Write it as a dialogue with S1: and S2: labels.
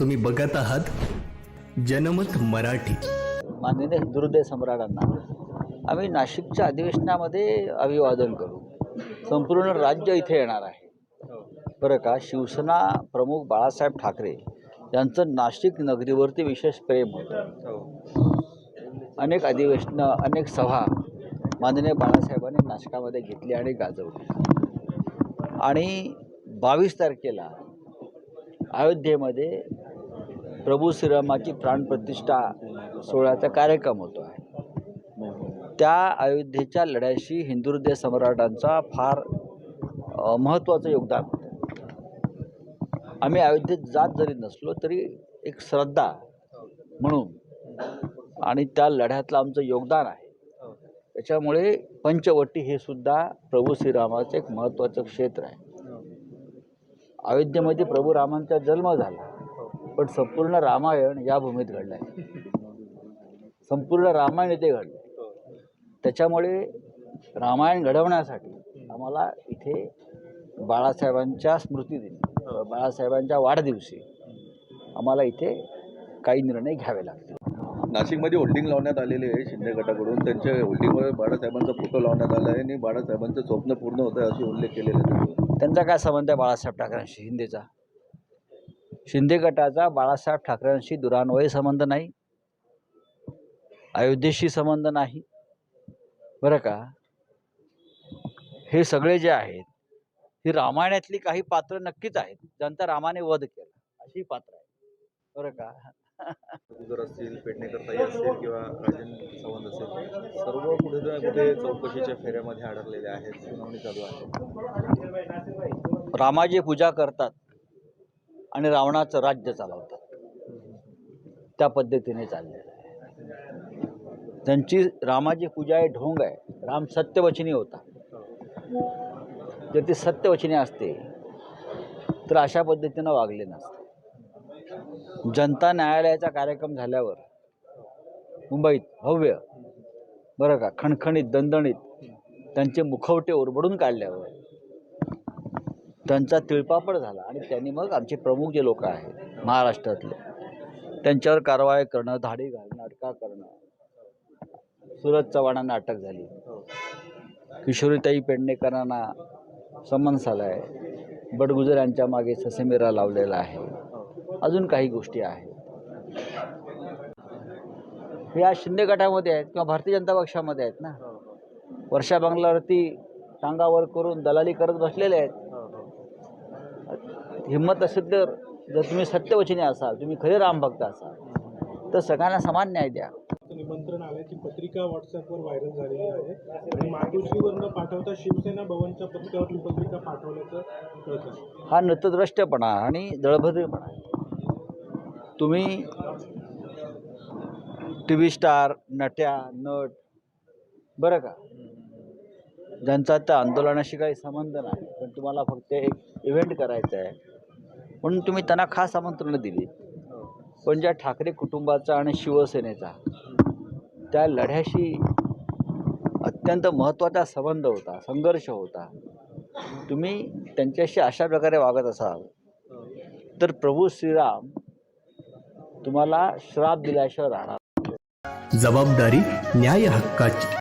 S1: तुम्ही बघत आहात जनमत मराठी.
S2: माननीय हिंदुहृदय सम्राटांना आम्ही नाशिकच्या अधिवेशनामध्ये अभिवादन करू. संपूर्ण राज्य इथे येणार आहे. बरं का शिवसेना प्रमुख बाळासाहेब ठाकरे यांचं नाशिक नगरीवरती विशेष प्रेम होतं. अनेक अधिवेशनं अनेक सभा माननीय बाळासाहेबांनी नाशिकामध्ये घेतली आणि गाजवली. आणि बावीस तारखेला अयोध्येमध्ये प्रभू श्रीरामाची प्राणप्रतिष्ठा सोहळ्याचा कार्यक्रम होतो. आहे त्या अयोध्येच्या लढ्याशी हिंदुहृदय सम्राटांचा फार महत्त्वाचं योगदान होतं. आम्ही अयोध्येत जात जरी नसलो तरी एक श्रद्धा म्हणून आणि त्या लढ्यातलं आमचं योगदान आहे. त्याच्यामुळे पंचवटी हे सुद्धा प्रभू श्रीरामाचं एक महत्त्वाचं क्षेत्र आहे. अयोध्येमध्ये प्रभू रामांचा जन्म झाला. पण संपूर्ण रामायण या भूमीत घडलं आहे संपूर्ण रामायण इथे घडलं त्याच्यामुळे रामायण घडवण्यासाठी आम्हाला इथे बाळासाहेबांच्या स्मृतीदिनी बाळासाहेबांच्या वाढदिवशी आम्हाला इथे काही निर्णय घ्यावे लागतील.
S3: नाशिकमध्ये होल्डिंग लावण्यात आलेले आहे शिंदे गटाकडून. त्यांच्या होल्डिंगवर बाळासाहेबांचा फोटो लावण्यात आला आहे आणि बाळासाहेबांचं स्वप्न पूर्ण होतं आहे असे उल्लेख केलेले आहेत.
S2: त्यांचा काय संबंध आहे बाळासाहेब ठाकरेंशी? शिंदेचा शिंदे गटाचा बाळासाहेब ठाकरेंशी दुरान्वयी संबंध नाही. अयोध्येशी संबंध नाही. बरं का? हे सगळे जे आहेत ही रामायणातली काही पात्र नक्कीच आहेत. ज्यांचा रामाने वध केला. अशी पात्र आहेत. बरं का?
S3: गुजर असतील पेडणेकर ताई असतील किंवा राजन सावंत असेल सर्व कुठे ना कुठे चौकशीच्या फेऱ्यामध्ये अडकलेले आहेत. सुनावणी चालू आहे.
S2: रामाची पूजा करतात. आणि रावणाचं राज्य चालवतात. त्या पद्धतीने चाललेलं आहे. त्यांची रामाची पूजा आहे ढोंग आहे. राम सत्यवचनी होता. जर ती सत्यवचनी असते तर अशा पद्धतीनं वागले नसते. जनता न्यायालयाचा कार्यक्रम झाल्यावर मुंबईत भव्य बरं का खणखणीत दणदणीत त्यांचे मुखवटे ओरबडून काढल्यावर त्यांचा तिळपापड झाला आणि त्यांनी मग आमचे प्रमुख जे लोक आहेत महाराष्ट्रातले त्यांच्यावर कारवाई करणं धाडी घालणं अटका करणं. सुरज चव्हाणांना अटक झाली. किशोरीताई पेडणेकरांना समन्स आला आहे बडगुजर यांच्या मागे ससेमिरा लावलेला आहे. अजून काही गोष्टी आहेत. या शिंदे गटामध्ये आहेत किंवा भारतीय जनता पक्षामध्ये आहेत ना? वर्षा बंगलावरती टांगावर करून दलाली करत बसलेले आहेत. हिंमत असेल तर जर तुम्ही सत्यवचनी असाल तुम्ही खरे रामभक्त असाल तर सगळ्यांना समान न्याय द्या.
S4: निमंत्रण आल्याची पत्रिका व्हॉट्सअपवर व्हायरल झालेली आहे. आणि मातोश्रीवरनं पाठवता शिवसेना भवनच्या पत्त्यावर ही पत्रिका पाठवल्याचं
S2: हा नतद्रष्टपणा आणि दळभद्रपणा आहे. तुम्ही टी व्ही स्टार नट्या नट बरं का? ज्यांचा त्या आंदोलनाशी काही संबंध नाही पण तुम्हाला फक्त एक इव्हेंट करायचा आहे. म्हणून तुम्ही त्यांना खास आमंत्रणं दिली. पण ज्या ठाकरे कुटुंबाचा आणि शिवसेनेचा त्या लढ्याशी अत्यंत महत्त्वाचा संबंध होता संघर्ष होता. तुम्ही त्यांच्याशी अशा प्रकारे वागत असाल तर प्रभू श्रीराम तुम्हाला श्राप दिल्याशिवाय राहणार
S1: जबाबदारी न्याय हक्काची.